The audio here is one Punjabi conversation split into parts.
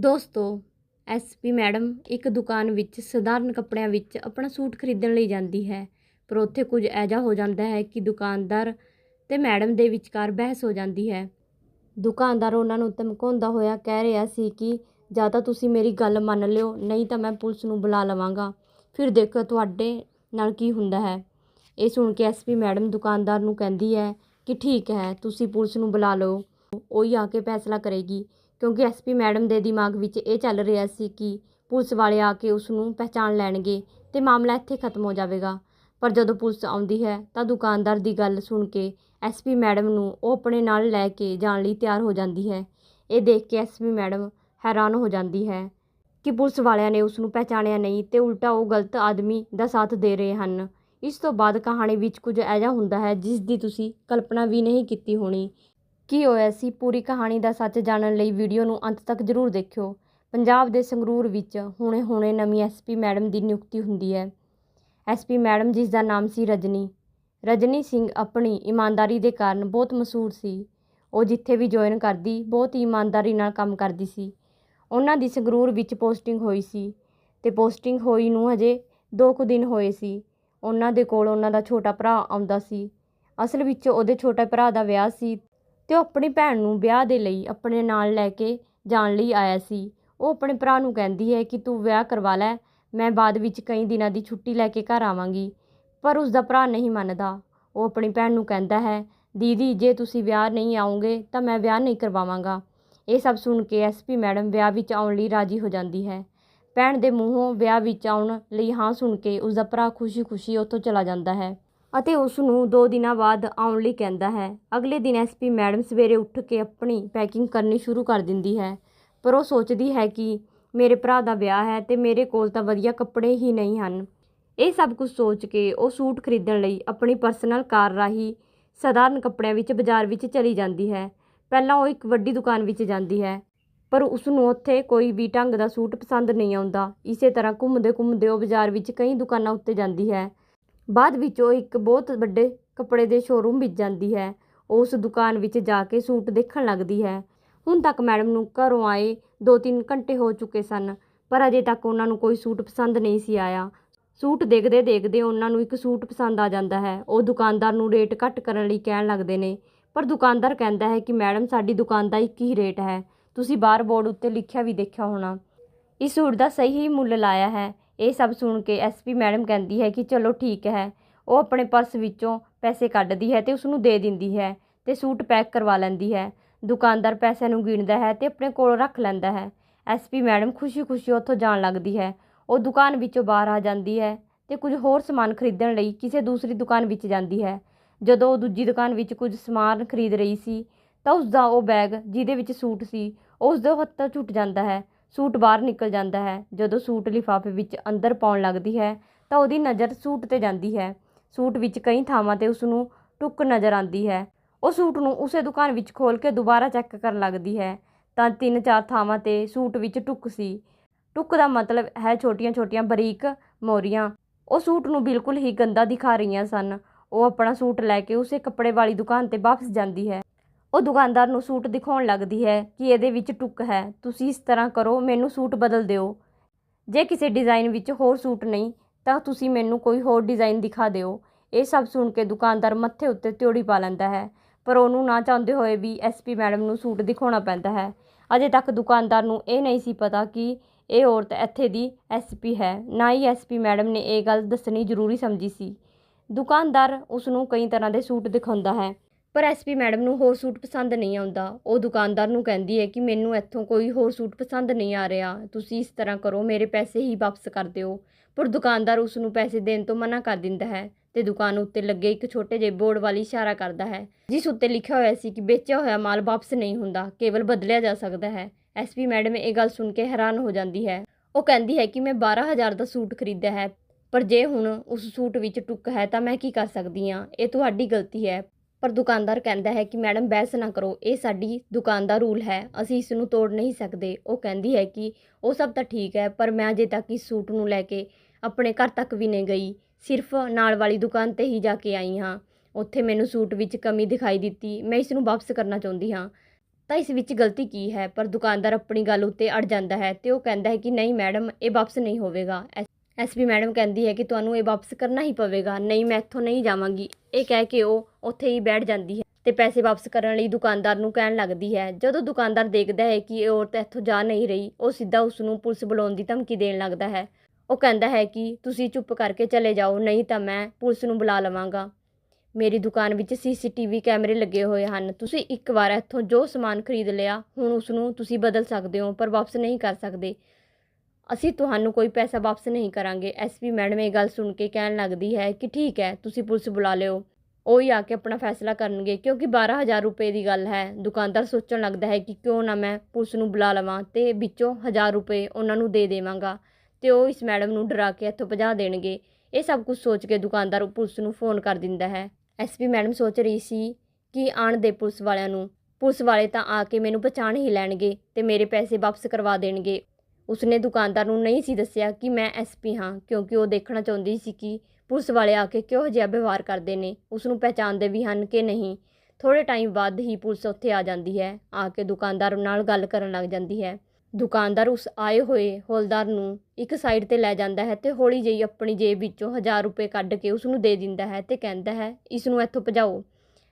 ਦੋਸਤੋ ਐਸਪੀ ਮੈਡਮ ਇੱਕ ਦੁਕਾਨ ਵਿੱਚ ਸਧਾਰਨ ਕੱਪੜਿਆਂ ਵਿੱਚ ਆਪਣਾ ਸੂਟ ਖਰੀਦਣ ਲਈ ਜਾਂਦੀ ਹੈ, ਪਰ ਉੱਥੇ ਕੁਝ ਐਜਾ ਹੋ ਜਾਂਦਾ ਹੈ ਕਿ ਦੁਕਾਨਦਾਰ ਤੇ ਮੈਡਮ ਦੇ ਵਿਚਕਾਰ ਬਹਿਸ ਹੋ ਜਾਂਦੀ ਹੈ। ਦੁਕਾਨਦਾਰ ਉਹਨਾਂ ਨੂੰ ਧਮਕਾਉਂਦਾ ਹੋਇਆ ਕਹਿ ਰਿਹਾ ਸੀ ਕਿ, ਜਾਂ ਤਾਂ ਤੁਸੀਂ ਮੇਰੀ ਗੱਲ ਮੰਨ ਲਿਓ, ਨਹੀਂ ਤਾਂ ਮੈਂ ਪੁਲਿਸ ਨੂੰ ਬੁਲਾ ਲਵਾਂਗਾ। ਫਿਰ ਦੇਖੋ ਤੁਹਾਡੇ ਨਾਲ ਕੀ ਹੁੰਦਾ ਹੈ। ਇਹ ਸੁਣ ਕੇ ਐਸਪੀ ਮੈਡਮ ਦੁਕਾਨਦਾਰ ਨੂੰ ਕਹਿੰਦੀ ਹੈ ਕਿ, ਠੀਕ ਹੈ, ਤੁਸੀਂ ਪੁਲਿਸ ਨੂੰ ਬੁਲਾ ਲਓ। ਉਹ ਹੀ ਆ ਕੇ ਫੈਸਲਾ ਕਰੇਗੀ। ਕਿਉਂਕਿ ਐਸਪੀ ਮੈਡਮ ਦੇ ਦਿਮਾਗ ਵਿੱਚ ਇਹ ਚੱਲ ਰਿਹਾ ਸੀ ਕਿ ਪੁਲਿਸ ਵਾਲੇ ਆ ਕੇ ਉਸ ਨੂੰ ਪਹਿਚਾਣ ਲੈਣਗੇ ਤੇ ਮਾਮਲਾ ਇੱਥੇ ਖਤਮ ਹੋ ਜਾਵੇਗਾ। ਪਰ ਜਦੋਂ ਪੁਲਿਸ ਆਉਂਦੀ ਹੈ ਤਾਂ ਦੁਕਾਨਦਾਰ ਦੀ ਗੱਲ ਸੁਣ ਕੇ ਐਸਪੀ ਮੈਡਮ ਨੂੰ ਉਹ ਆਪਣੇ ਨਾਲ ਲੈ ਕੇ ਜਾਣ ਲਈ ਤਿਆਰ ਹੋ ਜਾਂਦੀ ਹੈ। ਇਹ ਦੇਖ ਕੇ ਐਸਪੀ ਮੈਡਮ ਹੈਰਾਨ ਹੋ ਜਾਂਦੀ ਹੈ ਕਿ ਪੁਲਿਸ ਵਾਲਿਆਂ ਨੇ ਉਸ ਨੂੰ ਪਹਿਚਾਣਿਆ ਨਹੀਂ ਤੇ ਉਲਟਾ ਉਹ ਗਲਤ ਆਦਮੀ ਦਾ ਸਾਥ ਦੇ ਰਹੇ ਹਨ। ਇਸ ਤੋਂ ਬਾਅਦ ਕਹਾਣੀ ਵਿੱਚ ਕੁਝ ਐਜਾ ਹੁੰਦਾ ਹੈ ਜਿਸ ਦੀ ਤੁਸੀਂ ਕਲਪਨਾ ਵੀ ਨਹੀਂ ਕੀਤੀ ਹੋਣੀ। ਕੀ ਹੋਇਆ ਸੀ? ਪੂਰੀ ਕਹਾਣੀ ਦਾ ਸੱਚ ਜਾਣਨ ਲਈ ਵੀਡੀਓ ਨੂੰ ਅੰਤ ਤੱਕ ਜ਼ਰੂਰ ਦੇਖਿਓ। ਪੰਜਾਬ ਦੇ ਸੰਗਰੂਰ ਵਿੱਚ ਹੁਣੇ ਹੁਣੇ ਨਵੀਂ ਐਸਪੀ ਮੈਡਮ ਦੀ ਨਿਯੁਕਤੀ ਹੁੰਦੀ ਹੈ। ਐਸਪੀ ਮੈਡਮ ਜਿਸ ਦਾ ਨਾਮ ਸੀ ਰਜਨੀ। ਰਜਨੀ ਸਿੰਘ ਆਪਣੀ ਇਮਾਨਦਾਰੀ ਦੇ ਕਾਰਨ ਬਹੁਤ ਮਸ਼ਹੂਰ ਸੀ। ਉਹ ਜਿੱਥੇ ਵੀ ਜੁਆਇਨ ਕਰਦੀ, ਬਹੁਤ ਹੀ ਇਮਾਨਦਾਰੀ ਨਾਲ ਕੰਮ ਕਰਦੀ ਸੀ। ਉਹਨਾਂ ਦੀ ਸੰਗਰੂਰ ਵਿੱਚ ਪੋਸਟਿੰਗ ਹੋਈ ਸੀ ਤੇ ਪੋਸਟਿੰਗ ਹੋਈ ਨੂੰ ਹਜੇ ਦੋ ਕੁ ਦਿਨ ਹੋਏ ਸੀ। ਉਹਨਾਂ ਦੇ ਕੋਲ ਉਹਨਾਂ ਦਾ ਛੋਟਾ ਭਰਾ ਆਉਂਦਾ ਸੀ। ਅਸਲ ਵਿੱਚ ਉਹਦੇ ਛੋਟੇ ਭਰਾ ਦਾ ਵਿਆਹ ਸੀ ਅਤੇ ਉਹ ਆਪਣੀ ਭੈਣ ਨੂੰ ਵਿਆਹ ਦੇ ਲਈ ਆਪਣੇ ਨਾਲ ਲੈ ਕੇ ਜਾਣ ਲਈ ਆਇਆ ਸੀ। ਉਹ ਆਪਣੇ ਭਰਾ ਨੂੰ ਕਹਿੰਦੀ ਹੈ ਕਿ ਤੂੰ ਵਿਆਹ ਕਰਵਾ ਲੈ, ਮੈਂ ਬਾਅਦ ਵਿੱਚ ਕਈ ਦਿਨਾਂ ਦੀ ਛੁੱਟੀ ਲੈ ਕੇ ਘਰ ਆਵਾਂਗੀ, ਪਰ ਉਸਦਾ ਭਰਾ ਨਹੀਂ ਮੰਨਦਾ। ਉਹ ਆਪਣੀ ਭੈਣ ਨੂੰ ਕਹਿੰਦਾ ਹੈ, ਦੀਦੀ, ਜੇ ਤੁਸੀਂ ਵਿਆਹ ਨਹੀਂ ਆਉਂਗੇ ਤਾਂ ਮੈਂ ਵਿਆਹ ਨਹੀਂ ਕਰਵਾਵਾਂਗਾ। ਇਹ ਸਭ ਸੁਣ ਕੇ ਐਸਪੀ ਮੈਡਮ ਵਿਆਹ ਵਿੱਚ ਆਉਣ ਲਈ ਰਾਜੀ ਹੋ ਜਾਂਦੀ ਹੈ। ਭੈਣ ਦੇ ਮੂੰਹੋਂ ਵਿਆਹ ਵਿੱਚ ਆਉਣ ਲਈ ਹਾਂ ਸੁਣ ਕੇ ਉਸਦਾ ਭਰਾ ਖੁਸ਼ੀ-ਖੁਸ਼ੀ ਉੱਥੋਂ ਚਲਾ ਜਾਂਦਾ ਹੈ। ਅਤੇ ਉਸ ਨੂੰ ਦੋ ਦਿਨਾਂ ਬਾਅਦ ਆਉਣ ਲਈ ਕਹਿੰਦਾ ਹੈ। ਅਗਲੇ ਦਿਨ ਐਸਪੀ ਮੈਡਮ ਸਵੇਰੇ ਉੱਠ ਕੇ ਆਪਣੀ ਪੈਕਿੰਗ ਕਰਨੀ ਸ਼ੁਰੂ ਕਰ ਦਿੰਦੀ ਹੈ। ਪਰ ਉਹ ਸੋਚਦੀ ਹੈ ਕਿ ਮੇਰੇ ਭਰਾ ਦਾ ਵਿਆਹ ਹੈ ਅਤੇ ਮੇਰੇ ਕੋਲ ਤਾਂ ਵਧੀਆ ਕੱਪੜੇ ਹੀ ਨਹੀਂ ਹਨ। ਇਹ ਸਭ ਕੁਝ ਸੋਚ ਕੇ ਉਹ ਸੂਟ ਖਰੀਦਣ ਲਈ ਆਪਣੀ ਪਰਸਨਲ ਕਾਰ ਰਾਹੀਂ ਸਧਾਰਨ ਕੱਪੜਿਆਂ ਵਿੱਚ ਬਾਜ਼ਾਰ ਵਿੱਚ ਚਲੀ ਜਾਂਦੀ ਹੈ। ਪਹਿਲਾਂ ਉਹ ਇੱਕ ਵੱਡੀ ਦੁਕਾਨ ਵਿੱਚ ਜਾਂਦੀ ਹੈ, ਪਰ ਉਸ ਨੂੰ ਉੱਥੇ ਕੋਈ ਵੀ ਢੰਗ ਦਾ ਸੂਟ ਪਸੰਦ ਨਹੀਂ ਆਉਂਦਾ। ਇਸੇ ਤਰ੍ਹਾਂ ਘੁੰਮਦੇ ਘੁੰਮਦੇ ਉਹ ਬਾਜ਼ਾਰ ਵਿੱਚ ਕਈ ਦੁਕਾਨਾਂ ਉੱਤੇ ਜਾਂਦੀ ਹੈ। ਬਾਅਦ ਵਿੱਚ ਉਹ ਇੱਕ ਬਹੁਤ ਵੱਡੇ ਕੱਪੜੇ ਦੇ ਸ਼ੋਰੂਮ ਵਿੱਚ ਜਾਂਦੀ ਹੈ। ਉਸ ਦੁਕਾਨ ਵਿੱਚ ਜਾ ਕੇ ਸੂਟ ਦੇਖਣ ਲੱਗਦੀ ਹੈ। ਹੁਣ ਤੱਕ ਮੈਡਮ ਨੂੰ ਘਰੋਂ ਆਏ 2-3 ਘੰਟੇ ਹੋ ਚੁੱਕੇ ਸਨ, ਪਰ ਅਜੇ ਤੱਕ ਉਹਨਾਂ ਨੂੰ ਕੋਈ ਸੂਟ ਪਸੰਦ ਨਹੀਂ ਸੀ ਆਇਆ। ਸੂਟ ਦੇਖਦੇ ਦੇਖਦੇ ਉਹਨਾਂ ਨੂੰ ਇੱਕ ਸੂਟ ਪਸੰਦ ਆ ਜਾਂਦਾ ਹੈ। ਉਹ ਦੁਕਾਨਦਾਰ ਨੂੰ ਰੇਟ ਘੱਟ ਕਰਨ ਲਈ ਕਹਿਣ ਲੱਗਦੇ ਨੇ, ਪਰ ਦੁਕਾਨਦਾਰ ਕਹਿੰਦਾ ਹੈ ਕਿ ਮੈਡਮ, ਸਾਡੀ ਦੁਕਾਨ ਦਾ ਇੱਕ ਹੀ ਰੇਟ ਹੈ। ਤੁਸੀਂ ਬਾਹਰ ਬੋਰਡ ਉੱਤੇ ਲਿਖਿਆ ਵੀ ਦੇਖਿਆ ਹੋਣਾ। ਇਸ ਸੂਟ ਦਾ ਸਹੀ ਮੁੱਲ ਲਾਇਆ ਹੈ। ਇਹ ਸਭ ਸੁਣ ਕੇ ਐਸਪੀ ਮੈਡਮ ਕਹਿੰਦੀ ਹੈ ਕਿ ਚਲੋ ਠੀਕ ਹੈ, ਉਹ ਆਪਣੇ ਪਰਸ ਵਿੱਚੋਂ ਪੈਸੇ ਕੱਢਦੀ ਹੈ ਤੇ ਉਸ ਨੂੰ ਦੇ ਦਿੰਦੀ ਹੈ ਤੇ ਸੂਟ ਪੈਕ ਕਰਵਾ ਲੈਂਦੀ ਹੈ। ਦੁਕਾਨਦਾਰ ਪੈਸਿਆਂ ਨੂੰ ਗਿਣਦਾ ਹੈ ਤੇ ਆਪਣੇ ਕੋਲ ਰੱਖ ਲੈਂਦਾ ਹੈ। ਐਸਪੀ ਮੈਡਮ ਖੁਸ਼ੀ-ਖੁਸ਼ੀ ਉੱਥੋਂ ਜਾਣ ਲੱਗਦੀ ਹੈ। ਉਹ ਦੁਕਾਨ ਵਿੱਚੋਂ ਬਾਹਰ ਆ ਜਾਂਦੀ ਹੈ ਤੇ ਕੁਝ ਹੋਰ ਸਮਾਨ ਖਰੀਦਣ ਲਈ ਕਿਸੇ ਦੂਸਰੀ ਦੁਕਾਨ ਵਿੱਚ ਜਾਂਦੀ ਹੈ। ਜਦੋਂ ਉਹ ਦੂਜੀ ਦੁਕਾਨ ਵਿੱਚ ਕੁਝ ਸਮਾਨ ਖਰੀਦ ਰਹੀ ਸੀ ਤਾਂ ਉਸ ਦਾ ਉਹ ਬੈਗ ਜਿਹਦੇ ਵਿੱਚ ਸੂਟ ਸੀ ਉਹ ਉਸ ਦੇ ਹੱਥੋਂ ਛੁੱਟ ਜਾਂਦਾ ਹੈ। ਸੂਟ ਬਾਹਰ ਨਿਕਲ ਜਾਂਦਾ ਹੈ। ਜਦੋਂ ਸੂਟ ਲਿਫਾਫੇ ਵਿੱਚ ਅੰਦਰ ਪਾਉਣ ਲੱਗਦੀ ਹੈ, ਤਾਂ ਉਹਦੀ ਨਜ਼ਰ ਸੂਟ ਤੇ ਜਾਂਦੀ ਹੈ। ਸੂਟ ਵਿੱਚ ਕਈ ਥਾਵਾਂ ਤੇ ਉਸ ਨੂੰ ਟੁੱਕ ਨਜ਼ਰ ਆਉਂਦੀ ਹੈ। ਉਹ ਸੂਟ ਨੂੰ ਉਸੇ ਦੁਕਾਨ ਵਿੱਚ ਖੋਲ ਕੇ ਦੁਬਾਰਾ ਚੈੱਕ ਕਰਨ ਲੱਗਦੀ ਹੈ। ਤਾਂ ਤਿੰਨ ਚਾਰ ਥਾਵਾਂ ਤੇ ਸੂਟ ਵਿੱਚ ਟੁੱਕ ਸੀ। ਟੁੱਕ ਦਾ ਮਤਲਬ ਹੈ ਛੋਟੀਆਂ-ਛੋਟੀਆਂ ਬਰੀਕ ਮੋਰੀਆਂ। ਉਹ ਸੂਟ ਨੂੰ ਬਿਲਕੁਲ ਹੀ ਗੰਦਾ ਦਿਖਾ ਰਹੀਆਂ ਸਨ। ਉਹ ਆਪਣਾ ਸੂਟ ਲੈ ਕੇ ਉਸੇ ਕੱਪੜੇ ਵਾਲੀ ਦੁਕਾਨ ਤੇ ਵਾਪਸ ਜਾਂਦੀ ਹੈ। ਉਹ ਦੁਕਾਨਦਾਰ ਨੂੰ ਸੂਟ ਦਿਖਾਉਣ ਲੱਗਦੀ ਹੈ ਕਿ ਇਹਦੇ ਵਿੱਚ ਟੁੱਕ ਹੈ। ਤੁਸੀਂ ਇਸ ਤਰ੍ਹਾਂ ਕਰੋ, ਮੈਨੂੰ ਸੂਟ ਬਦਲ ਦਿਓ। ਜੇ ਕਿਸੇ ਡਿਜ਼ਾਈਨ ਵਿੱਚ ਹੋਰ ਸੂਟ ਨਹੀਂ, ਤਾਂ ਤੁਸੀਂ ਮੈਨੂੰ ਕੋਈ ਹੋਰ ਡਿਜ਼ਾਈਨ ਦਿਖਾ ਦਿਓ। ਇਹ ਸਭ ਸੁਣ ਕੇ ਦੁਕਾਨਦਾਰ ਮੱਥੇ ਉੱਤੇ ਤਿਉੜੀ ਪਾ ਲੈਂਦਾ ਹੈ, ਪਰ ਉਹਨੂੰ ਨਾ ਚਾਹੁੰਦੇ ਹੋਏ ਵੀ ਐਸਪੀ ਮੈਡਮ ਨੂੰ ਸੂਟ ਦਿਖਾਉਣਾ ਪੈਂਦਾ ਹੈ। ਅਜੇ ਤੱਕ ਦੁਕਾਨਦਾਰ ਨੂੰ ਇਹ ਨਹੀਂ ਸੀ ਪਤਾ ਕਿ ਇਹ ਔਰਤ ਇੱਥੇ ਦੀ ਐਸਪੀ ਹੈ। ਨਾ ਹੀ ਐਸਪੀ ਮੈਡਮ ਨੇ ਇਹ ਗੱਲ ਦੱਸਣੀ ਜ਼ਰੂਰੀ ਸਮਝੀ ਸੀ। ਦੁਕਾਨਦਾਰ ਉਸ ਨੂੰ ਕਈ ਤਰ੍ਹਾਂ ਦੇ ਸੂਟ ਦਿਖਾਉਂਦਾ ਹੈ। ਪਰ ਐਸਪੀ ਮੈਡਮ ਨੂੰ ਹੋਰ ਸੂਟ ਪਸੰਦ ਨਹੀਂ ਆਉਂਦਾ। ਉਹ ਦੁਕਾਨਦਾਰ ਨੂੰ ਕਹਿੰਦੀ ਹੈ ਕਿ ਮੈਨੂੰ ਇੱਥੋਂ ਕੋਈ ਹੋਰ ਸੂਟ ਪਸੰਦ ਨਹੀਂ ਆ ਰਿਹਾ। ਤੁਸੀਂ ਇਸ ਤਰ੍ਹਾਂ ਕਰੋ, ਮੇਰੇ ਪੈਸੇ ਹੀ ਵਾਪਸ ਕਰ ਦਿਓ। ਪਰ ਦੁਕਾਨਦਾਰ ਉਸ ਨੂੰ ਪੈਸੇ ਦੇਣ ਤੋਂ ਮਨਾ ਕਰ ਦਿੰਦਾ ਹੈ ਤੇ ਦੁਕਾਨ ਉੱਤੇ ਲੱਗੇ ਇੱਕ ਛੋਟੇ ਜਿਹੇ ਬੋਰਡ ਵਾਲੀ ਇਸ਼ਾਰਾ ਕਰਦਾ ਹੈ, ਜਿਸ ਉੱਤੇ ਲਿਖਿਆ ਹੋਇਆ ਸੀ ਕਿ ਵੇਚਿਆ ਹੋਇਆ ਮਾਲ ਵਾਪਸ ਨਹੀਂ ਹੁੰਦਾ, ਕੇਵਲ ਬਦਲਿਆ ਜਾ ਸਕਦਾ ਹੈ। ਐਸਪੀ ਮੈਡਮ ਇਹ ਗੱਲ ਸੁਣ ਕੇ ਹੈਰਾਨ ਹੋ ਜਾਂਦੀ ਹੈ। ਉਹ ਕਹਿੰਦੀ ਹੈ ਕਿ ਮੈਂ 12000 ਦਾ ਸੂਟ ਖਰੀਦਿਆ ਹੈ, ਪਰ ਜੇ ਹੁਣ ਉਸ ਸੂਟ ਵਿੱਚ ਟੁੱਕ ਹੈ ਤਾਂ ਮੈਂ ਕੀ ਕਰ ਸਕਦੀ ਹਾਂ? ਇਹ ਤੁਹਾਡੀ ਗਲਤੀ ਹੈ। ਪਰ ਦੁਕਾਨਦਾਰ ਕਹਿੰਦਾ ਹੈ ਕਿ ਮੈਡਮ ਬਹਿਸ ਨਾ ਕਰੋ, ਇਹ ਸਾਡੀ ਦੁਕਾਨ ਦਾ ਰੂਲ ਹੈ, ਅਸੀਂ ਇਸ ਨੂੰ ਤੋੜ ਨਹੀਂ ਸਕਦੇ। ਉਹ ਕਹਿੰਦੀ ਹੈ ਕਿ ਉਹ ਸਭ ਤਾਂ ਠੀਕ ਹੈ, ਪਰ ਮੈਂ ਅਜੇ ਤੱਕ ਇਸ ਸੂਟ ਨੂੰ ਲੈ ਕੇ ਆਪਣੇ ਘਰ ਤੱਕ ਵੀ ਨਹੀਂ ਗਈ। ਸਿਰਫ ਨਾਲ ਵਾਲੀ ਦੁਕਾਨ ਤੇ ਹੀ ਜਾ ਕੇ ਆਈ ਹਾਂ। ਉੱਥੇ ਮੈਨੂੰ ਸੂਟ ਵਿੱਚ ਕਮੀ ਦਿਖਾਈ ਦਿੱਤੀ। ਮੈਂ ਇਸ ਨੂੰ ਵਾਪਸ ਕਰਨਾ ਚਾਹੁੰਦੀ ਹਾਂ। ਤਾਂ ਇਸ ਵਿੱਚ ਗਲਤੀ ਕੀ ਹੈ? ਪਰ ਦੁਕਾਨਦਾਰ ਆਪਣੀ ਗੱਲ ਉੱਤੇ ਅੜ ਜਾਂਦਾ ਹੈ ਤੇ ਉਹ ਕਹਿੰਦਾ ਹੈ ਕਿ ਨਹੀਂ ਮੈਡਮ, ਇਹ ਵਾਪਸ ਨਹੀਂ ਹੋਵੇਗਾ। ਐਸਪੀ ਮੈਡਮ ਕਹਿੰਦੀ ਹੈ ਕਿ ਤੁਹਾਨੂੰ ਇਹ ਵਾਪਸ ਕਰਨਾ ਹੀ ਪਵੇਗਾ, ਨਹੀਂ ਮੈਂ ਇੱਥੋਂ ਨਹੀਂ ਜਾਵਾਂਗੀ। ਇਹ ਕਹਿ ਕੇ ਉਹ ਉੱਥੇ ਹੀ ਬੈਠ ਜਾਂਦੀ ਹੈ ਤੇ ਪੈਸੇ ਵਾਪਸ ਕਰਨ ਲਈ ਦੁਕਾਨਦਾਰ ਨੂੰ ਕਹਿਣ ਲੱਗਦੀ ਹੈ। ਜਦੋਂ ਦੁਕਾਨਦਾਰ ਦੇਖਦਾ ਹੈ ਕਿ ਇਹ ਔਰਤ ਇੱਥੋਂ ਜਾ ਨਹੀਂ ਰਹੀ, ਉਹ ਸਿੱਧਾ ਉਸ ਨੂੰ ਪੁਲਿਸ ਬੁਲਾਉਣ ਦੀ ਧਮਕੀ ਦੇਣ ਲੱਗਦਾ ਹੈ। ਉਹ ਕਹਿੰਦਾ ਹੈ ਕਿ ਤੁਸੀਂ ਚੁੱਪ ਕਰਕੇ ਚਲੇ ਜਾਓ, ਨਹੀਂ ਤਾਂ ਮੈਂ ਪੁਲਿਸ ਨੂੰ ਬੁਲਾ ਲਵਾਂਗਾ। ਮੇਰੀ ਦੁਕਾਨ ਵਿੱਚ ਸੀਸੀਟੀਵੀ ਕੈਮਰੇ ਲੱਗੇ ਹੋਏ ਹਨ। ਤੁਸੀਂ ਇੱਕ ਵਾਰ ਇੱਥੋਂ ਜੋ ਸਮਾਨ ਖਰੀਦ ਲਿਆ, ਹੁਣ ਉਸ ਨੂੰ ਤੁਸੀਂ ਬਦਲ ਸਕਦੇ ਹੋ, ਪਰ ਵਾਪਸ ਨਹੀਂ ਕਰ ਸਕਦੇ। ਅਸੀਂ ਤੁਹਾਨੂੰ ਕੋਈ ਪੈਸਾ ਵਾਪਸ ਨਹੀਂ ਕਰਾਂਗੇ। ਐਸਪੀ ਮੈਡਮ ਇਹ ਗੱਲ ਸੁਣ ਕੇ ਕਹਿਣ ਲੱਗਦੀ ਹੈ ਕਿ ਠੀਕ ਹੈ, ਤੁਸੀਂ ਪੁਲਿਸ ਬੁਲਾ ਲਿਓ। ਉਹ ਹੀ ਆ ਕੇ ਆਪਣਾ ਫੈਸਲਾ ਕਰਨਗੇ, ਕਿਉਂਕਿ 12000 ਰੁਪਏ ਦੀ ਗੱਲ ਹੈ। ਦੁਕਾਨਦਾਰ ਸੋਚਣ ਲੱਗਦਾ ਹੈ ਕਿ ਕਿਉਂ ਨਾ ਮੈਂ ਪੁਲਿਸ ਨੂੰ ਬੁਲਾ ਲਵਾਂ ਤੇ ਵਿੱਚੋਂ 1000 ਰੁਪਏ ਉਹਨਾਂ ਨੂੰ ਦੇ ਦੇਵਾਂਗਾ ਤੇ ਉਹ ਇਸ ਮੈਡਮ ਨੂੰ ਡਰਾ ਕੇ ਇੱਥੋਂ ਭਜਾ ਦੇਣਗੇ। ਇਹ ਸਭ ਕੁਝ ਸੋਚ ਕੇ ਦੁਕਾਨਦਾਰ ਪੁਲਿਸ ਨੂੰ ਫੋਨ ਕਰ ਦਿੰਦਾ ਹੈ। ਐਸਪੀ ਮੈਡਮ ਸੋਚ ਰਹੀ ਸੀ ਕਿ ਆਣ ਦੇ ਪੁਲਿਸ ਵਾਲਿਆਂ ਨੂੰ। ਪੁਲਿਸ ਵਾਲੇ ਤਾਂ ਆ ਕੇ ਮੈਨੂੰ ਪਛਾਣ ਹੀ ਲੈਣਗੇ ਤੇ ਮੇਰੇ ਪੈਸੇ ਵਾਪਸ ਕਰਵਾ ਦੇਣਗੇ। ਉਸਨੇ ਦੁਕਾਨਦਾਰ ਨੂੰ ਨਹੀਂ ਸੀ ਦੱਸਿਆ ਕਿ ਮੈਂ ਐਸਪੀ ਹਾਂ, ਕਿਉਂਕਿ ਉਹ ਦੇਖਣਾ ਚਾਹੁੰਦੀ ਸੀ ਕਿ ਪੁਲਿਸ ਵਾਲੇ ਆ ਕੇ ਕਿਹੋ ਜਿਹਾ ਵਿਵਹਾਰ ਕਰਦੇ ਨੇ। ਉਸ ਨੂੰ ਪਹਿਚਾਣਦੇ ਵੀ ਹਨ ਕਿ ਨਹੀਂ। ਥੋੜੇ ਟਾਈਮ ਬਾਅਦ ਹੀ ਪੁਲਿਸ ਉੱਥੇ ਆ ਜਾਂਦੀ ਹੈ, ਆ ਕੇ ਦੁਕਾਨਦਾਰ ਨਾਲ ਗੱਲ ਕਰਨ ਲੱਗ ਜਾਂਦੀ ਹੈ। ਦੁਕਾਨਦਾਰ ਉਸ ਆਏ ਹੋਏ ਹੌਲਦਾਰ ਨੂੰ ਇੱਕ ਸਾਈਡ ਤੇ ਲੈ ਜਾਂਦਾ ਹੈ ਤੇ ਹੌਲੀ ਜਿਹੀ ਆਪਣੀ ਜੇਬ ਵਿੱਚੋਂ 1000 ਰੁਪਏ ਕੱਢ ਕੇ ਉਸ ਨੂੰ ਦੇ ਦਿੰਦਾ ਹੈ ਤੇ ਕਹਿੰਦਾ ਹੈ, ਇਸ ਨੂੰ ਇੱਥੋਂ ਭਜਾਓ।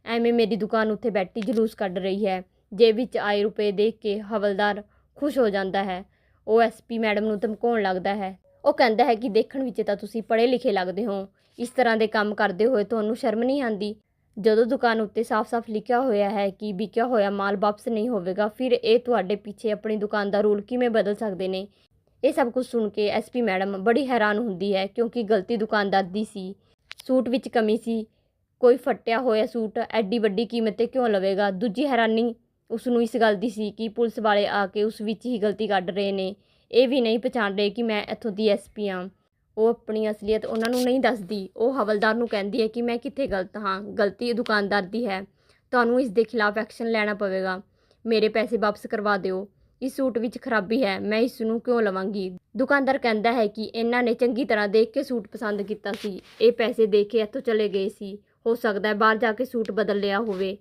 ਐਵੇਂ ਮੇਰੀ ਦੁਕਾਨ ਉੱਥੇ ਬੈਠੀ ਜਲੂਸ ਕੱਢ ਰਹੀ ਹੈ। ਜੇਬ ਵਿੱਚ ਆਏ ਰੁਪਏ ਦੇਖ ਕੇ ਹਵਲਦਾਰ ਖੁਸ਼ ਹੋ ਜਾਂਦਾ ਹੈ। ਉਹ ਐਸਪੀ ਮੈਡਮ ਨੂੰ ਧਮਕਾਉਣ ਲੱਗਦਾ ਹੈ। ਉਹ ਕਹਿੰਦਾ ਹੈ ਕਿ ਦੇਖਣ ਵਿੱਚ ਤਾਂ ਤੁਸੀਂ ਪੜ੍ਹੇ ਲਿਖੇ ਲੱਗਦੇ ਹੋ। ਇਸ ਤਰ੍ਹਾਂ ਦੇ ਕੰਮ ਕਰਦੇ ਹੋਏ ਤੁਹਾਨੂੰ ਸ਼ਰਮ ਨਹੀਂ ਆਉਂਦੀ? ਜਦੋਂ ਦੁਕਾਨ ਉੱਤੇ ਸਾਫ਼-ਸਾਫ਼ ਲਿਖਿਆ ਹੋਇਆ ਹੈ ਕਿ ਵਿਕਿਆ ਹੋਇਆ ਮਾਲ ਵਾਪਸ ਨਹੀਂ ਹੋਵੇਗਾ, ਫਿਰ ਇਹ ਤੁਹਾਡੇ ਪਿੱਛੇ ਆਪਣੀ ਦੁਕਾਨ ਦਾ ਰੂਲ ਕਿਵੇਂ ਬਦਲ ਸਕਦੇ ਨੇ? ਇਹ ਸਭ ਕੁਝ ਸੁਣ ਕੇ ਐਸਪੀ ਮੈਡਮ ਬੜੀ ਹੈਰਾਨ ਹੁੰਦੀ ਹੈ ਕਿਉਂਕਿ ਗਲਤੀ ਦੁਕਾਨਦਾਰ ਦੀ ਸੀ। ਸੂਟ ਵਿੱਚ ਕਮੀ ਸੀ। ਕੋਈ ਫਟਿਆ ਹੋਇਆ ਸੂਟ ਐਡੀ ਵੱਡੀ ਕੀਮਤ ਤੇ ਕਿਉਂ ਲਵੇਗਾ? ਦੂਜੀ ਹੈਰਾਨੀ ਉਸ ਨੂੰ ਇਸ ਗੱਲ ਦੀ ਸੀ ਕਿ ਪੁਲਿਸ ਵਾਲੇ ਆ ਕੇ ਉਸ ਵਿੱਚ ਹੀ ਗਲਤੀ ਕੱਢ ਰਹੇ ਨੇ। ਇਹ ਵੀ ਨਹੀਂ ਪਛਾਣ ਰਹੇ ਕਿ ਮੈਂ ਇੱਥੋਂ ਦੀ ਐਸਪੀ ਹਾਂ। ਉਹ ਆਪਣੀ ਅਸਲੀਅਤ ਉਹਨਾਂ ਨੂੰ ਨਹੀਂ ਦੱਸਦੀ। ਉਹ ਹਵਲਦਾਰ ਨੂੰ ਕਹਿੰਦੀ ਹੈ ਕਿ ਮੈਂ ਕਿੱਥੇ ਗਲਤ ਹਾਂ। ਗਲਤੀ ਦੁਕਾਨਦਾਰ ਦੀ ਹੈ। ਤੁਹਾਨੂੰ ਇਸ ਦੇ ਖਿਲਾਫ ਐਕਸ਼ਨ ਲੈਣਾ ਪਵੇਗਾ। ਮੇਰੇ ਪੈਸੇ ਵਾਪਸ ਕਰਵਾ ਦਿਓ। ਇਸ ਸੂਟ ਵਿੱਚ ਖਰਾਬੀ ਹੈ। ਮੈਂ ਇਸ ਨੂੰ ਕਿਉਂ ਲਵਾਂਗੀ? ਦੁਕਾਨਦਾਰ ਕਹਿੰਦਾ ਹੈ ਕਿ ਇਹਨਾਂ ਨੇ ਚੰਗੀ ਤਰ੍ਹਾਂ ਦੇਖ ਕੇ ਸੂਟ ਪਸੰਦ ਕੀਤਾ ਸੀ। ਇਹ ਪੈਸੇ ਦੇ ਕੇ ਇੱਥੋਂ ਚਲੇ ਗਏ ਸੀ। ਹੋ ਸਕਦਾ ਹੈ ਬਾਹਰ ਜਾ ਕੇ ਸੂਟ ਬਦਲ ਲਿਆ ਹੋਵੇ।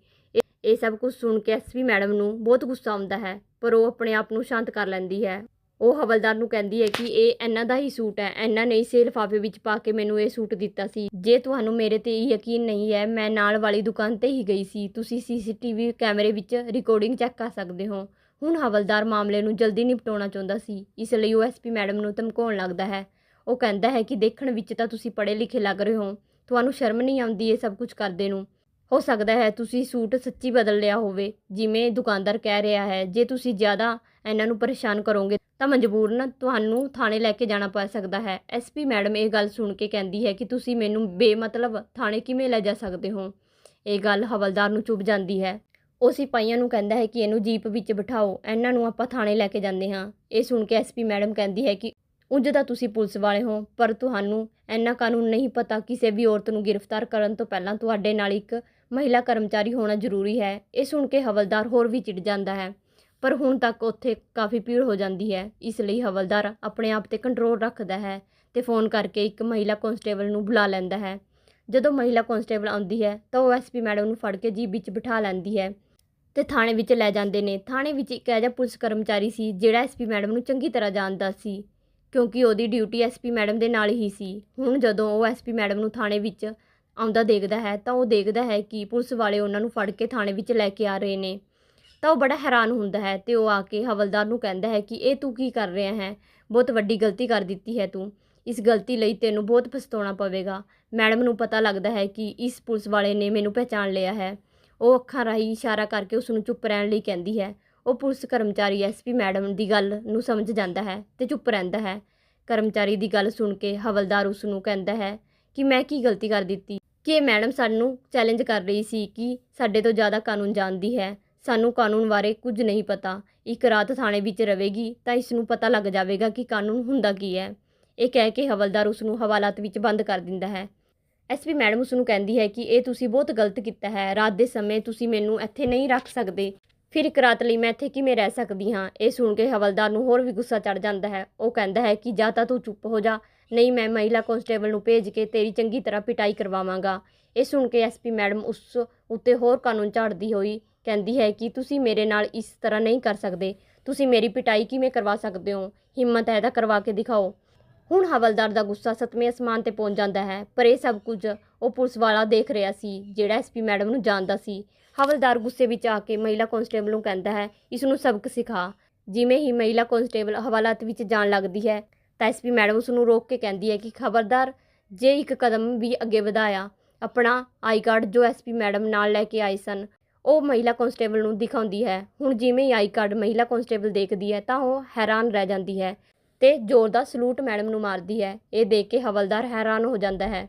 ਇਹ- ਸਭ ਕੁਝ ਸੁਣ ਕੇ ਐਸਪੀ ਮੈਡਮ ਨੂੰ ਬਹੁਤ ਗੁੱਸਾ ਆਉਂਦਾ ਹੈ, ਪਰ ਉਹ ਆਪਣੇ ਆਪ ਨੂੰ ਸ਼ਾਂਤ ਕਰ ਲੈਂਦੀ ਹੈ। ਉਹ ਹਵਲਦਾਰ ਨੂੰ ਕਹਿੰਦੀ ਹੈ ਕਿ ਇਹ ਇਹਨਾਂ ਦਾ ਹੀ ਸੂਟ ਹੈ, ਇਹਨਾਂ ਨੇ ਇਸੇ ਲਿਫਾਫੇ ਵਿੱਚ ਪਾ ਕੇ ਮੈਨੂੰ ਇਹ ਸੂਟ ਦਿੱਤਾ ਸੀ। ਜੇ ਤੁਹਾਨੂੰ ਮੇਰੇ ਤੇ ਯਕੀਨ ਨਹੀਂ ਹੈ, ਮੈਂ ਨਾਲ ਵਾਲੀ ਦੁਕਾਨ ਤੇ ਹੀ ਗਈ ਸੀ। ਤੁਸੀਂ ਸੀਸੀਟੀਵੀ ਕੈਮਰੇ ਵਿੱਚ ਰਿਕਾਰਡਿੰਗ ਚੈੱਕ ਕਰ ਸਕਦੇ ਹੋ। ਹੁਣ ਹਵਲਦਾਰ ਮਾਮਲੇ ਨੂੰ ਜਲਦੀ ਨਿਪਟਾਉਣਾ ਚਾਹੁੰਦਾ ਸੀ, ਇਸ ਲਈ ਉਹ ਐਸਪੀ ਮੈਡਮ ਨੂੰ ਧਮਕਾਉਣ ਲੱਗਦਾ ਹੈ। ਉਹ ਕਹਿੰਦਾ ਹੈ ਕਿ ਦੇਖਣ ਵਿੱਚ ਤਾਂ ਤੁਸੀਂ ਪੜ੍ਹੇ ਲਿਖੇ ਲੱਗ ਰਹੇ ਹੋ, ਤੁਹਾਨੂੰ ਸ਼ਰਮ ਨਹੀਂ ਆਉਂਦੀ ਇਹ ਸਭ ਕੁਝ ਕਰਦੇ ਨੂੰ। ਹੋ ਸਕਦਾ ਹੈ ਤੁਸੀਂ ਸੂਟ ਸੱਚੀ ਬਦਲ ਲਿਆ ਹੋਵੇ, ਜਿਵੇਂ ਦੁਕਾਨਦਾਰ ਕਹਿ ਰਿਹਾ ਹੈ। ਜੇ ਤੁਸੀਂ ਜ਼ਿਆਦਾ ਇਹਨਾਂ ਨੂੰ ਪਰੇਸ਼ਾਨ ਕਰੋਗੇ, ਤਾਂ ਮਜਬੂਰਨ ਤੁਹਾਨੂੰ ਥਾਣੇ ਲੈ ਕੇ ਜਾਣਾ ਪੈ ਸਕਦਾ ਹੈ। ਐਸਪੀ ਮੈਡਮ ਇਹ ਗੱਲ ਸੁਣ ਕੇ ਕਹਿੰਦੀ ਹੈ ਕਿ ਤੁਸੀਂ ਮੈਨੂੰ ਬੇਮਤਲਬ ਥਾਣੇ ਕਿਵੇਂ ਲੈ ਜਾ ਸਕਦੇ ਹੋ? ਇਹ ਗੱਲ ਹਵਲਦਾਰ ਨੂੰ ਚੁੱਭ ਜਾਂਦੀ ਹੈ। ਉਹ ਸਿਪਾਹੀਆਂ ਨੂੰ ਕਹਿੰਦਾ ਹੈ ਕਿ ਇਹਨੂੰ ਜੀਪ ਵਿੱਚ ਬਿਠਾਓ, ਇਹਨਾਂ ਨੂੰ ਆਪਾਂ ਥਾਣੇ ਲੈ ਕੇ ਜਾਂਦੇ ਹਾਂ। ਇਹ ਸੁਣ ਕੇ ਐਸਪੀ ਮੈਡਮ ਕਹਿੰਦੀ ਹੈ ਕਿ ਉਂਝ ਤਾਂ ਤੁਸੀਂ ਪੁਲਿਸ ਵਾਲੇ ਹੋ, ਪਰ ਤੁਹਾਨੂੰ ਇੰਨਾ ਕਾਨੂੰਨ ਨਹੀਂ ਪਤਾ ਕਿਸੇ ਵੀ ਔਰਤ ਨੂੰ ਗ੍ਰਿਫਤਾਰ ਕਰਨ ਤੋਂ ਪਹਿਲਾਂ ਤੁਹਾਡੇ ਨਾਲ ਇੱਕ ਮਹਿਲਾ ਕਰਮਚਾਰੀ ਹੋਣਾ ਜ਼ਰੂਰੀ ਹੈ। ਇਹ ਸੁਣ ਕੇ ਹਵਲਦਾਰ ਹੋਰ ਵੀ ਚਿੜ ਜਾਂਦਾ ਹੈ। ਪਰ ਹੁਣ ਤੱਕ ਉੱਥੇ ਕਾਫੀ ਭੀੜ ਹੋ ਜਾਂਦੀ ਹੈ। ਇਸ ਲਈ ਹਵਲਦਾਰ ਆਪਣੇ ਆਪ ਤੇ ਕੰਟਰੋਲ ਰੱਖਦਾ ਹੈ ਤੇ ਫੋਨ ਕਰਕੇ ਇੱਕ ਮਹਿਲਾ ਕਾਂਸਟੇਬਲ ਨੂੰ ਬੁਲਾ ਲੈਂਦਾ ਹੈ। ਜਦੋਂ ਮਹਿਲਾ ਕਾਂਸਟੇਬਲ ਆਉਂਦੀ ਹੈ ਤਾਂ ਉਹ ਐਸਪੀ ਮੈਡਮ ਨੂੰ ਫੜ ਕੇ ਜੀਪ ਵਿੱਚ ਬਿਠਾ ਲੈਂਦੀ ਹੈ ਤੇ ਥਾਣੇ ਵਿੱਚ ਲੈ ਜਾਂਦੇ ਨੇ। ਥਾਣੇ ਵਿੱਚ ਇੱਕ ਐਜਾ ਪੁਲਿਸ ਕਰਮਚਾਰੀ ਸੀ ਜਿਹੜਾ ਐਸਪੀ ਮੈਡਮ ਨੂੰ ਚੰਗੀ ਤਰ੍ਹਾਂ ਜਾਣਦਾ ਸੀ ਕਿਉਂਕਿ ਉਹਦੀ ਡਿਊਟੀ ਐਸਪੀ ਮੈਡਮ ਦੇ ਨਾਲ ਹੀ ਸੀ। ਹੁਣ ਜਦੋਂ ਉਹ ਐਸਪੀ ਮੈਡਮ ਨੂੰ ਥਾਣੇ ਵਿੱਚ ਆਉਂਦਾ ਦੇਖਦਾ ਹੈ, ਤਾਂ ਉਹ ਦੇਖਦਾ ਹੈ ਕਿ ਪੁਲਿਸ ਵਾਲੇ ਉਹਨਾਂ ਨੂੰ ਫੜ ਕੇ ਥਾਣੇ ਵਿੱਚ ਲੈ ਕੇ ਆ ਰਹੇ ਨੇ। ਤਾਂ ਉਹ ਬੜਾ ਹੈਰਾਨ ਹੁੰਦਾ ਹੈ ਤੇ ਉਹ ਆ ਕੇ ਹਵਲਦਾਰ ਨੂੰ ਕਹਿੰਦਾ ਹੈ ਕਿ ਇਹ ਤੂੰ ਕੀ ਕਰ ਰਿਹਾ ਹੈ? ਬਹੁਤ ਵੱਡੀ ਗਲਤੀ ਕਰ ਦਿੱਤੀ ਹੈ ਤੂੰ। ਇਸ ਗਲਤੀ ਲਈ ਤੈਨੂੰ ਬਹੁਤ ਪਛਤਾਉਣਾ ਪਵੇਗਾ। ਮੈਡਮ ਨੂੰ ਪਤਾ ਲੱਗਦਾ ਹੈ ਕਿ ਇਸ ਪੁਲਿਸ ਵਾਲੇ ਨੇ ਮੈਨੂੰ ਪਹਿਚਾਣ ਲਿਆ ਹੈ। ਉਹ ਅੱਖਾਂ ਰਾਹੀਂ ਇਸ਼ਾਰਾ ਕਰਕੇ ਉਸ ਨੂੰ ਚੁੱਪ ਰਹਿਣ ਲਈ ਕਹਿੰਦੀ ਹੈ। ਉਹ ਪੁਲਿਸ ਕਰਮਚਾਰੀ ਐਸਪੀ ਮੈਡਮ ਦੀ ਗੱਲ ਨੂੰ ਸਮਝ ਜਾਂਦਾ ਹੈ ਤੇ ਚੁੱਪ ਰਹਿੰਦਾ ਹੈ। ਕਰਮਚਾਰੀ ਦੀ ਗੱਲ ਸੁਣ ਕੇ ਹਵਲਦਾਰ ਉਸ ਨੂੰ ਕਹਿੰਦਾ ਹੈ ਕਿ ਮੈਂ ਕੀ ਗਲਤੀ ਕਰ ਦਿੱਤੀ? ਕਿ ਇਹ ਮੈਡਮ ਸਾਨੂੰ ਚੈਲੰਜ ਕਰ ਰਹੀ ਸੀ ਕਿ ਸਾਡੇ ਤੋਂ ਜ਼ਿਆਦਾ ਕਾਨੂੰਨ ਜਾਣਦੀ ਹੈ। ਸਾਨੂੰ ਕਾਨੂੰਨ ਬਾਰੇ ਕੁਝ ਨਹੀਂ ਪਤਾ। ਇੱਕ ਰਾਤ ਥਾਣੇ ਵਿੱਚ ਰਹੇਗੀ ਤਾਂ ਇਸ ਨੂੰ ਪਤਾ ਲੱਗ ਜਾਵੇਗਾ ਕਿ ਕਾਨੂੰਨ ਹੁੰਦਾ ਕੀ ਹੈ। ਇਹ ਕਹਿ ਕੇ ਹਵਲਦਾਰ ਉਸ ਨੂੰ ਹਵਾਲਾਤ ਵਿੱਚ ਬੰਦ ਕਰ ਦਿੰਦਾ ਹੈ। ਐਸਪੀ ਮੈਡਮ ਉਸ ਨੂੰ ਕਹਿੰਦੀ ਹੈ ਕਿ ਇਹ ਤੁਸੀਂ ਬਹੁਤ ਗਲਤ ਕੀਤਾ ਹੈ। ਰਾਤ ਦੇ ਸਮੇਂ ਤੁਸੀਂ ਮੈਨੂੰ ਇੱਥੇ ਨਹੀਂ ਰੱਖ ਸਕਦੇ। ਫਿਰ ਇੱਕ ਰਾਤ ਲਈ ਮੈਂ ਇੱਥੇ ਕਿਵੇਂ ਰਹਿ ਸਕਦੀ ਹਾਂ? ਇਹ ਸੁਣ ਕੇ ਹਵਲਦਾਰ ਨੂੰ ਹੋਰ ਵੀ ਗੁੱਸਾ ਚੜ ਜਾਂਦਾ ਹੈ। ਉਹ ਕਹਿੰਦਾ ਹੈ ਕਿ ਜਾਂ ਤਾਂ ਤੂੰ ਚੁੱਪ ਹੋ ਜਾ ਨਹੀਂ, ਮੈਂ ਮਹਿਲਾ ਕਾਂਸਟੇਬਲ ਨੂੰ ਭੇਜ ਕੇ ਤੇਰੀ ਚੰਗੀ ਤਰ੍ਹਾਂ ਪਿਟਾਈ ਕਰਵਾਵਾਂਗਾ। ਇਹ ਸੁਣ ਕੇ ਐਸਪੀ ਮੈਡਮ ਉਸ ਉੱਤੇ ਹੋਰ ਕਾਨੂੰਨ ਝਾੜਦੀ ਹੋਈ ਕਹਿੰਦੀ ਹੈ ਕਿ ਤੁਸੀਂ ਮੇਰੇ ਨਾਲ ਇਸ ਤਰ੍ਹਾਂ ਨਹੀਂ ਕਰ ਸਕਦੇ। ਤੁਸੀਂ ਮੇਰੀ ਪਿਟਾਈ ਕਿਵੇਂ ਕਰਵਾ ਸਕਦੇ ਹੋ? ਹਿੰਮਤ ਹੈ ਤਾਂ ਕਰਵਾ ਕੇ ਦਿਖਾਓ। ਹੁਣ ਹਵਲਦਾਰ ਦਾ ਗੁੱਸਾ ਸੱਤਵੇਂ ਅਸਮਾਨ ਤੇ ਪਹੁੰਚ ਜਾਂਦਾ ਹੈ, ਪਰ ਇਹ ਸਭ ਕੁਝ ਉਹ ਪੁਲਿਸ ਵਾਲਾ ਦੇਖ ਰਿਹਾ ਸੀ, ਜਿਹੜਾ ਐਸਪੀ ਮੈਡਮ ਨੂੰ ਜਾਣਦਾ ਸੀ। ਹਵਲਦਾਰ ਗੁੱਸੇ ਵਿੱਚ ਆ ਕੇ ਮਹਿਲਾ ਕਾਂਸਟੇਬਲ ਨੂੰ ਕਹਿੰਦਾ ਹੈ, ਇਸ ਨੂੰ ਸਬਕ ਸਿਖਾ। ਜਿਵੇਂ ਹੀ ਮਹਿਲਾ ਕਾਂਸਟੇਬਲ ਹਵਾਲਾਤ ਵਿੱਚ ਜਾਣ ਲੱਗਦੀ ਹੈ ਤਾਂ ਐਸਪੀ ਮੈਡਮ ਉਸ ਨੂੰ ਰੋਕ ਕੇ ਕਹਿੰਦੀ ਹੈ ਕਿ ਖਬਰਦਾਰ, ਜੇ ਇੱਕ ਕਦਮ ਵੀ ਅੱਗੇ ਵਧਾਇਆ, ਆਪਣਾ ਆਈ ਕਾਰਡ ਜੋ ਐਸਪੀ ਮੈਡਮ ਨਾਲ ਲੈ ਕੇ ਆਏ ਸਨ, ਉਹ ਮਹਿਲਾ ਕਾਂਸਟੇਬਲ ਨੂੰ ਦਿਖਾਉਂਦੀ ਹੈ। ਹੁਣ ਜਿਵੇਂ ਹੀ ਆਈ ਕਾਰਡ ਮਹਿਲਾ ਕਾਂਸਟੇਬਲ ਦੇਖਦੀ ਹੈ, ਤਾਂ ਉਹ ਹੈਰਾਨ ਰਹਿ ਜਾਂਦੀ ਹੈ ਤੇ ਜ਼ੋਰਦਾਰ ਸਲੂਟ ਮੈਡਮ ਨੂੰ ਮਾਰਦੀ ਹੈ। ਇਹ ਦੇਖ ਕੇ ਹਵਲਦਾਰ ਹੈਰਾਨ ਹੋ ਜਾਂਦਾ ਹੈ।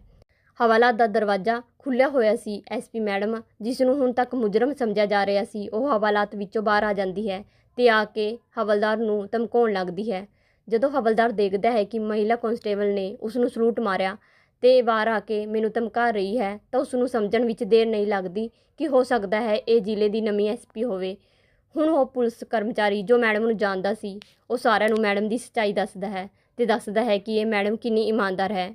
ਹਵਾਲਾਤ ਦਾ ਦਰਵਾਜ਼ਾ ਖੁੱਲ੍ਹਿਆ ਹੋਇਆ ਸੀ। ਐਸਪੀ ਮੈਡਮ, ਜਿਸ ਨੂੰ ਹੁਣ ਤੱਕ ਮੁਜਰਮ ਸਮਝਿਆ ਜਾ ਰਿਹਾ ਸੀ, ਉਹ ਹਵਾਲਾਤ ਵਿੱਚੋਂ ਬਾਹਰ ਆ ਜਾਂਦੀ ਹੈ ਤੇ ਆ ਕੇ ਹਵਲਦਾਰ ਨੂੰ ਧਮਕਾਉਣ ਲੱਗਦੀ ਹੈ। ਜਦੋਂ ਹਵਲਦਾਰ ਦੇਖਦਾ ਹੈ ਕਿ ਮਹਿਲਾ ਕਾਂਸਟੇਬਲ ਨੇ ਉਸ ਨੂੰ ਸਲੂਟ ਮਾਰਿਆ ਤੇ ਬਾਹਰ ਆ ਕੇ ਮੈਨੂੰ ਧਮਕਾ ਰਹੀ ਹੈ, ਤਾਂ ਉਸ ਨੂੰ ਸਮਝਣ ਵਿੱਚ ਦੇਰ ਨਹੀਂ ਲੱਗਦੀ ਕਿ ਹੋ ਸਕਦਾ ਹੈ ਇਹ ਜ਼ਿਲ੍ਹੇ ਦੀ ਨਵੀਂ ਐਸਪੀ ਹੋਵੇ। ਹੁਣ ਉਹ ਪੁਲਿਸ ਕਰਮਚਾਰੀ ਜੋ ਮੈਡਮ ਨੂੰ ਜਾਣਦਾ ਸੀ, ਉਹ ਸਾਰਿਆਂ ਨੂੰ ਮੈਡਮ ਦੀ ਸੱਚਾਈ ਦੱਸਦਾ ਹੈ ਤੇ ਦੱਸਦਾ ਹੈ ਕਿ ਇਹ ਮੈਡਮ ਕਿੰਨੀ ਇਮਾਨਦਾਰ ਹੈ।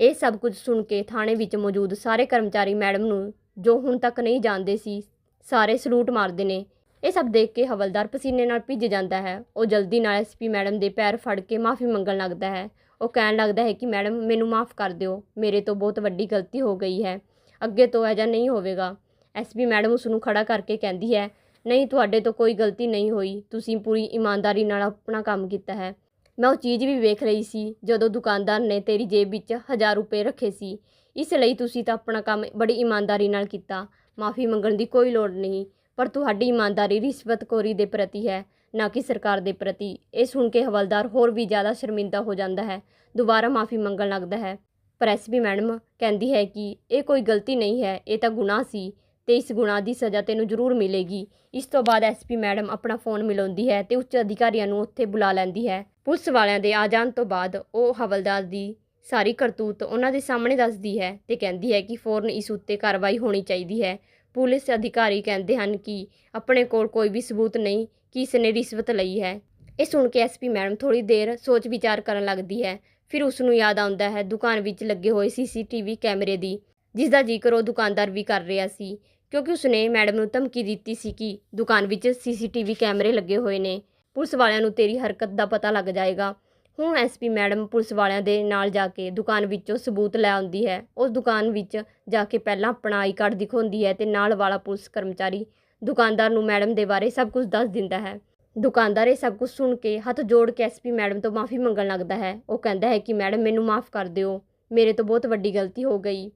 ਇਹ ਸਭ ਕੁਝ ਸੁਣ ਕੇ ਥਾਣੇ ਵਿੱਚ ਮੌਜੂਦ ਸਾਰੇ ਕਰਮਚਾਰੀ ਮੈਡਮ ਨੂੰ ਜੋ ਹੁਣ ਤੱਕ ਨਹੀਂ ਜਾਣਦੇ ਸੀ, ਸਾਰੇ ਸਲੂਟ ਮਾਰਦੇ ਨੇ। ਇਹ ਸਭ ਦੇਖ ਕੇ ਹਵਲਦਾਰ ਪਸੀਨੇ ਨਾਲ ਭਿੱਜ ਜਾਂਦਾ ਹੈ। ਉਹ ਜਲਦੀ ਨਾਲ ਐਸਪੀ ਮੈਡਮ ਦੇ ਪੈਰ ਫੜ ਕੇ ਮਾਫੀ ਮੰਗਣ ਲੱਗਦਾ ਹੈ। ਉਹ ਕਹਿਣ ਲੱਗਦਾ ਹੈ ਕਿ ਮੈਡਮ, ਮੈਨੂੰ ਮਾਫ ਕਰ ਦਿਓ। ਮੇਰੇ ਤੋਂ ਬਹੁਤ ਵੱਡੀ ਗਲਤੀ ਹੋ ਗਈ ਹੈ। ਅੱਗੇ ਤੋਂ ਅਜਾ ਨਹੀਂ ਹੋਵੇਗਾ। ਐਸਪੀ ਮੈਡਮ ਉਸ ਨੂੰ ਖੜਾ ਕਰਕੇ ਕਹਿੰਦੀ ਹੈ, ਨਹੀਂ, ਤੁਹਾਡੇ ਤੋਂ ਕੋਈ ਗਲਤੀ ਨਹੀਂ ਹੋਈ। ਤੁਸੀਂ ਪੂਰੀ ਇਮਾਨਦਾਰੀ ਨਾਲ ਆਪਣਾ ਕੰਮ ਕੀਤਾ ਹੈ। ਮੈਂ ਉਹ ਚੀਜ਼ ਵੀ ਵੇਖ ਰਹੀ ਸੀ, ਜਦੋਂ ਦੁਕਾਨਦਾਰ ਨੇ ਤੇਰੀ ਜੇਬ ਵਿੱਚ 1000 ਰੁਪਏ ਰੱਖੇ ਸੀ। ਇਸ ਲਈ ਤੁਸੀਂ ਤਾਂ ਆਪਣਾ ਕੰਮ ਬੜੀ ਇਮਾਨਦਾਰੀ ਨਾਲ ਕੀਤਾ। ਮਾਫੀ ਮੰਗਣ ਦੀ ਕੋਈ ਲੋੜ ਨਹੀਂ। ਪਰ ਤੁਹਾਡੀ ਇਮਾਨਦਾਰੀ ਰਿਸ਼ਵਤਖੋਰੀ ਦੇ ਪ੍ਰਤੀ ਹੈ, ਨਾ ਕਿ ਸਰਕਾਰ ਦੇ ਪ੍ਰਤੀ। ਇਹ ਸੁਣ ਕੇ ਹਵਲਦਾਰ ਹੋਰ ਵੀ ਜ਼ਿਆਦਾ ਸ਼ਰਮਿੰਦਾ ਹੋ ਜਾਂਦਾ ਹੈ। ਦੁਬਾਰਾ ਮਾਫੀ ਮੰਗਣ ਲੱਗਦਾ ਹੈ। ਪਰ ਐਸਪੀ ਮੈਡਮ ਕਹਿੰਦੀ ਹੈ ਕਿ ਇਹ ਕੋਈ ਗਲਤੀ ਨਹੀਂ ਹੈ, ਇਹ ਤਾਂ ਗੁਨਾਹ ਸੀ ਤੇ ਇਸ ਗੁਨਾਹ ਦੀ ਸਜ਼ਾ ਤੈਨੂੰ ਜ਼ਰੂਰ ਮਿਲੇਗੀ। ਇਸ ਤੋਂ ਬਾਅਦ ਐਸਪੀ ਮੈਡਮ ਆਪਣਾ ਫੋਨ ਮਿਲਾਉਂਦੀ ਹੈ ਤੇ ਉੱਚ ਅਧਿਕਾਰੀਆਂ ਨੂੰ ਉੱਥੇ ਬੁਲਾ ਲੈਂਦੀ ਹੈ। ਪੁਲਿਸ ਵਾਲਿਆਂ ਦੇ ਆ ਜਾਣ ਤੋਂ ਬਾਅਦ ਉਹ ਹਵਲਦਾਰ ਦੀ ਸਾਰੀ ਕਰਤੂਤ ਉਹਨਾਂ ਦੇ ਸਾਹਮਣੇ ਦੱਸਦੀ ਹੈ ਤੇ ਕਹਿੰਦੀ ਹੈ ਕਿ ਫੌਰਨ ਇਸ ਉੱਤੇ ਕਾਰਵਾਈ ਹੋਣੀ ਚਾਹੀਦੀ ਹੈ। ਪੁਲਿਸ ਅਧਿਕਾਰੀ ਕਹਿੰਦੇ ਹਨ ਕਿ ਆਪਣੇ ਕੋਲ ਕੋਈ ਵੀ ਸਬੂਤ ਨਹੀਂ, ਕਿ ਇਸ ਨੇ ਰਿਸ਼ਵਤ ਲਈ ਹੈ। ਇਹ ਸੁਣ ਕੇ ਐਸਪੀ ਮੈਡਮ ਥੋੜੀ ਦੇਰ ਸੋਚ ਵਿਚਾਰ ਕਰਨ ਲੱਗਦੀ ਹੈ। ਫਿਰ ਉਸ ਨੂੰ ਯਾਦ ਆਉਂਦਾ ਹੈ, ਦੁਕਾਨ ਵਿੱਚ ਲੱਗੇ ਹੋਏ ਸੀਸੀਟੀਵੀ ਕੈਮਰੇ ਦੀ ਜਿਸ ਦਾ ਜ਼ਿਕਰ ਉਹ ਦੁਕਾਨਦਾਰ ਵੀ ਕਰ ਰਿਹਾ ਸੀ, ਕਿਉਂਕਿ ਉਸਨੇ ਮੈਡਮ ਨੂੰ ਧਮਕੀ ਦਿੱਤੀ ਸੀ ਕਿ ਦੁਕਾਨ ਵਿੱਚ ਸੀਸੀਟੀਵੀ ਕੈਮਰੇ ਲੱਗੇ ਹੋਏ ਨੇ। ਪੁਲਿਸ ਵਾਲਿਆਂ ਨੂੰ ਤੇਰੀ ਹਰਕਤ ਦਾ ਪਤਾ ਲੱਗ ਜਾਏਗਾ। ਹੁਣ ਐਸਪੀ ਮੈਡਮ ਪੁਲਿਸ ਵਾਲਿਆਂ ਦੇ ਨਾਲ ਜਾ ਕੇ ਦੁਕਾਨ ਵਿੱਚੋਂ ਸਬੂਤ ਲੈ ਆਉਂਦੀ ਹੈ। ਉਸ ਦੁਕਾਨ ਵਿੱਚ ਜਾ ਕੇ ਪਹਿਲਾਂ ਆਪਣਾ ਆਈ ਕਾਰਡ ਦਿਖਾਉਂਦੀ ਹੈ ਤੇ ਨਾਲ ਵਾਲਾ ਪੁਲਿਸ ਕਰਮਚਾਰੀ ਦੁਕਾਨਦਾਰ ਨੂੰ ਮੈਡਮ ਦੇ ਬਾਰੇ ਸਭ ਕੁਝ ਦੱਸ ਦਿੰਦਾ ਹੈ। ਦੁਕਾਨਦਾਰ ਇਹ ਸਭ ਕੁਝ ਸੁਣ ਕੇ ਹੱਥ ਜੋੜ ਕੇ ਐਸਪੀ ਮੈਡਮ ਤੋਂ ਮਾਫੀ ਮੰਗਣ ਲੱਗਦਾ ਹੈ। ਉਹ ਕਹਿੰਦਾ ਹੈ ਕਿ ਮੈਡਮ, ਮੈਨੂੰ ਮਾਫ ਕਰ ਦਿਓ। ਮੇਰੇ ਤੋਂ ਬਹੁਤ ਵੱਡੀ ਗਲਤੀ ਹੋ ਗਈ।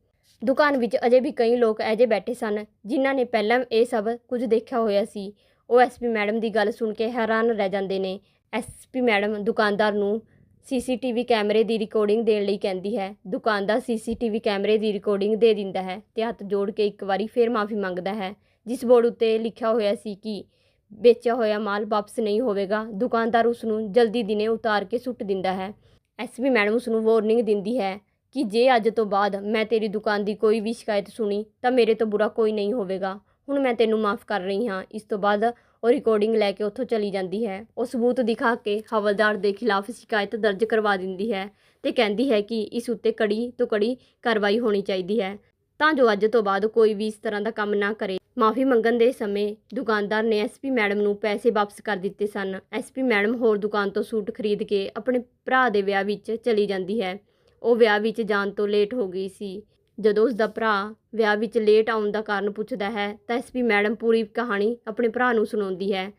ਦੁਕਾਨ ਵਿੱਚ ਅਜੇ ਵੀ ਕਈ ਲੋਕ ਅਜੇ ਬੈਠੇ ਸਨ ਜਿਨ੍ਹਾਂ ਨੇ ਪਹਿਲਾਂ ਇਹ ਸਭ ਕੁਝ ਦੇਖਿਆ ਹੋਇਆ ਸੀ। ਉਹ ਐਸਪੀ ਮੈਡਮ ਦੀ ਗੱਲ ਸੁਣ ਕੇ ਹੈਰਾਨ ਰਹਿ ਜਾਂਦੇ ਨੇ। ਐਸਪੀ ਮੈਡਮ ਦੁਕਾਨਦਾਰ ਨੂੰ ਸੀਸੀਟੀਵੀ ਕੈਮਰੇ ਦੀ ਰਿਕਾਰਡਿੰਗ ਦੇਣ ਲਈ ਕਹਿੰਦੀ ਹੈ। ਦੁਕਾਨਦਾਰ ਸੀਸੀਟੀਵੀ ਕੈਮਰੇ ਦੀ ਰਿਕਾਰਡਿੰਗ ਦੇ ਦਿੰਦਾ ਹੈ ਤੇ ਹੱਥ ਜੋੜ ਕੇ ਇੱਕ ਵਾਰੀ ਫੇਰ ਮਾਫੀ ਮੰਗਦਾ ਹੈ। ਜਿਸ ਬੋਰਡ ਉੱਤੇ ਲਿਖਿਆ ਹੋਇਆ ਸੀ ਕਿ ਵੇਚਿਆ ਹੋਇਆ ਮਾਲ ਵਾਪਸ ਨਹੀਂ ਹੋਵੇਗਾ, ਦੁਕਾਨਦਾਰ ਉਸ ਨੂੰ ਜਲਦੀ ਦਿਨੇ ਉਤਾਰ ਕੇ ਸੁੱਟ ਦਿੰਦਾ ਹੈ। ਐਸਪੀ ਮੈਡਮ ਉਸ ਨੂੰ ਵਾਰਨਿੰਗ ਦਿੰਦੀ ਹੈ ਕਿ ਜੇ ਅੱਜ ਤੋਂ ਬਾਅਦ ਮੈਂ ਤੇਰੀ ਦੁਕਾਨ ਦੀ ਕੋਈ ਵੀ ਸ਼ਿਕਾਇਤ ਸੁਣੀ ਤਾਂ ਮੇਰੇ ਤੋਂ ਬੁਰਾ ਕੋਈ ਨਹੀਂ ਹੋਵੇਗਾ। ਹੁਣ ਮੈਂ ਤੈਨੂੰ ਮਾਫ ਕਰ ਰਹੀ ਹਾਂ। ਇਸ ਤੋਂ ਬਾਅਦ ਉਹ ਰਿਕਾਰਡਿੰਗ ਲੈ ਕੇ ਉੱਥੋਂ ਚਲੀ ਜਾਂਦੀ ਹੈ। ਉਹ ਸਬੂਤ ਦਿਖਾ ਕੇ ਹਵਲਦਾਰ ਦੇ ਖਿਲਾਫ ਸ਼ਿਕਾਇਤ ਦਰਜ ਕਰਵਾ ਦਿੰਦੀ ਹੈ ਤੇ ਕਹਿੰਦੀ ਹੈ ਕਿ ਇਸ ਉੱਤੇ ਕੜੀ ਤੋਂ ਕੜੀ ਕਾਰਵਾਈ ਹੋਣੀ ਚਾਹੀਦੀ ਹੈ। ਤਾਂ ਜੋ ਅੱਜ ਤੋਂ ਬਾਅਦ ਕੋਈ ਵੀ ਇਸ ਤਰ੍ਹਾਂ ਦਾ ਕੰਮ ਨਾ ਕਰੇ। ਮਾਫੀ ਮੰਗਣ ਦੇ ਸਮੇਂ ਦੁਕਾਨਦਾਰ ਨੇ ਐਸਪੀ ਮੈਡਮ ਨੂੰ ਪੈਸੇ ਵਾਪਸ ਕਰ ਦਿੱਤੇ ਸਨ। ਐਸਪੀ ਮੈਡਮ ਹੋਰ ਦੁਕਾਨ ਤੋਂ ਸੂਟ ਖਰੀਦ ਕੇ ਆਪਣੇ ਭਰਾ ਦੇ ਵਿਆਹ ਵਿੱਚ ਚਲੀ ਜਾਂਦੀ ਹੈ। ਉਹ ਵਿਆਹ ਵਿੱਚ ਜਾਣ ਤੋਂ ਲੇਟ ਹੋ ਗਈ ਸੀ। ਜਦੋਂ ਉਸ ਦਾ ਭਰਾ ਵਿਆਹ ਵਿੱਚ ਲੇਟ ਆਉਣ ਦਾ ਕਾਰਨ ਪੁੱਛਦਾ ਹੈ, ਤਾਂ ਐਸਪੀ ਮੈਡਮ ਪੂਰੀ ਕਹਾਣੀ ਆਪਣੇ ਭਰਾ ਨੂੰ ਸੁਣਾਉਂਦੀ ਹੈ।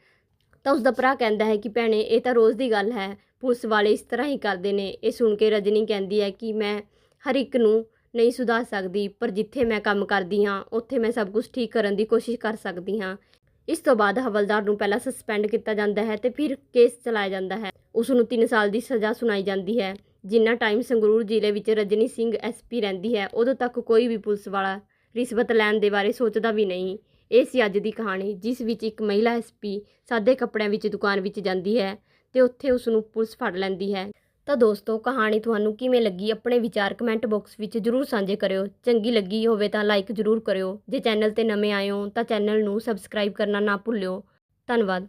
ਤਾਂ ਉਸ ਦਾ ਭਰਾ ਕਹਿੰਦਾ ਹੈ ਕਿ ਭੈਣੇ, ਇਹ ਤਾਂ ਰੋਜ਼ ਦੀ ਗੱਲ ਹੈ, ਪੁਲਿਸ ਵਾਲੇ ਇਸ ਤਰ੍ਹਾਂ ਹੀ ਕਰਦੇ ਨੇ। ਇਹ ਸੁਣ ਕੇ ਰਜਨੀ ਕਹਿੰਦੀ ਹੈ ਕਿ ਮੈਂ ਹਰ ਇੱਕ ਨੂੰ ਨਹੀਂ ਸੁਧਾਰ ਸਕਦੀ, ਪਰ ਜਿੱਥੇ ਮੈਂ ਕੰਮ ਕਰਦੀ ਹਾਂ, ਉੱਥੇ ਮੈਂ ਸਭ ਕੁਝ ਠੀਕ ਕਰਨ ਦੀ ਕੋਸ਼ਿਸ਼ ਕਰ ਸਕਦੀ ਹਾਂ। ਇਸ ਤੋਂ ਬਾਅਦ ਹਵਲਦਾਰ ਨੂੰ ਪਹਿਲਾਂ ਸਸਪੈਂਡ ਕੀਤਾ ਜਾਂਦਾ ਹੈ ਤੇ ਫਿਰ ਕੇਸ ਚਲਾਇਆ ਜਾਂਦਾ ਹੈ। ਉਸ ਨੂੰ 3 ਸਾਲ ਦੀ ਸਜ਼ਾ ਸੁਣਾਈ ਜਾਂਦੀ ਹੈ। ਜਿੰਨਾ ਟਾਈਮ ਸੰਗਰੂਰ ਜ਼ਿਲ੍ਹੇ ਵਿੱਚ ਰਜਨੀ ਸਿੰਘ ਐਸਪੀ ਰਹਿੰਦੀ ਹੈ, ਉਦੋਂ ਤੱਕ ਕੋਈ ਵੀ ਪੁਲਿਸ ਵਾਲਾ ਰਿਸ਼ਵਤ ਲੈਣ ਦੇ ਬਾਰੇ ਸੋਚਦਾ ਵੀ ਨਹੀਂ। ਇਹ ਸੀ ਅੱਜ ਦੀ ਕਹਾਣੀ, ਜਿਸ ਵਿੱਚ ਇੱਕ ਮਹਿਲਾ ਐਸਪੀ ਸਾਦੇ ਕੱਪੜਿਆਂ ਵਿੱਚ ਦੁਕਾਨ ਵਿੱਚ ਜਾਂਦੀ ਹੈ ਤੇ ਉੱਥੇ ਉਸ ਨੂੰ ਪੁਲਿਸ ਫੜ ਲੈਂਦੀ ਹੈ। ਤਾਂ ਦੋਸਤੋ, ਕਹਾਣੀ ਤੁਹਾਨੂੰ ਕਿਵੇਂ ਲੱਗੀ? ਆਪਣੇ ਵਿਚਾਰ ਕਮੈਂਟ ਬਾਕਸ ਵਿੱਚ ਜਰੂਰ ਸਾਂਝੇ ਕਰਿਓ। ਚੰਗੀ ਲੱਗੀ ਹੋਵੇ ਤਾਂ ਲਾਈਕ ਜਰੂਰ ਕਰਿਓ। ਜੇ ਚੈਨਲ ਤੇ ਨਵੇਂ ਆਏ ਹੋ ਤਾਂ ਚੈਨਲ ਨੂੰ ਸਬਸਕ੍ਰਾਈਬ ਕਰਨਾ ਨਾ ਭੁੱਲਿਓ। ਧੰਨਵਾਦ।